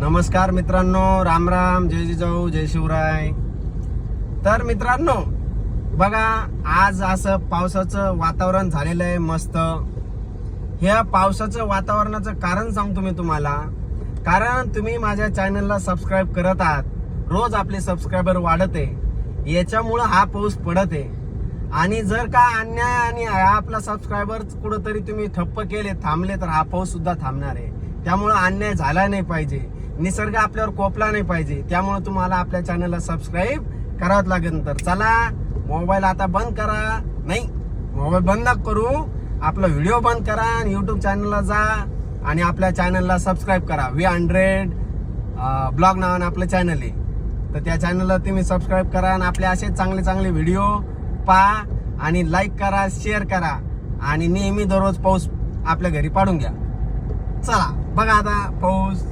नमस्कार मित्रांनो राम राम जय जिजाऊ जय शिवराय. तर मित्रांनो बघा आज असं पावसाचं वातावरण झालेलं आहे मस्त. ह्या पावसाचं वातावरणाचं कारण सांगतो मी तुम्हाला. कारण तुम्ही माझ्या चॅनलला सबस्क्राईब करत आहात. रोज आपले सबस्क्रायबर वाढत आहे. याच्यामुळं हा पाऊस पडत आहे. आणि जर का अन्याय आणि हा आपला सबस्क्रायबर कुठंतरी तुम्ही ठप्प केले थांबले तर हा पाऊस सुद्धा थांबणार आहे. त्यामुळं अन्याय झाला नाही पाहिजे. निसर्ग आपल्यावर कोपला नाही पाहिजे. त्यामुळे तुम्हाला आपल्या चॅनलला सबस्क्राईब करावंच लागेल तर चला मोबाईल आता बंद करा. नाही मोबाईल बंद करू. आपला व्हिडिओ बंद करा आणि यूट्यूब चॅनलला जा आणि आपल्या चॅनलला सबस्क्राईब करा. वी हंड्रेड ब्लॉग नावानं आपलं चॅनल आहे. तर त्या चॅनलला तुम्ही सबस्क्राईब करा आणि आपले असे चांगले चांगले व्हिडिओ पहा आणि लाईक करा शेअर करा आणि नेहमी दररोज पाऊस आपल्या घरी पाडून घ्या. चला बघा आता पाऊस.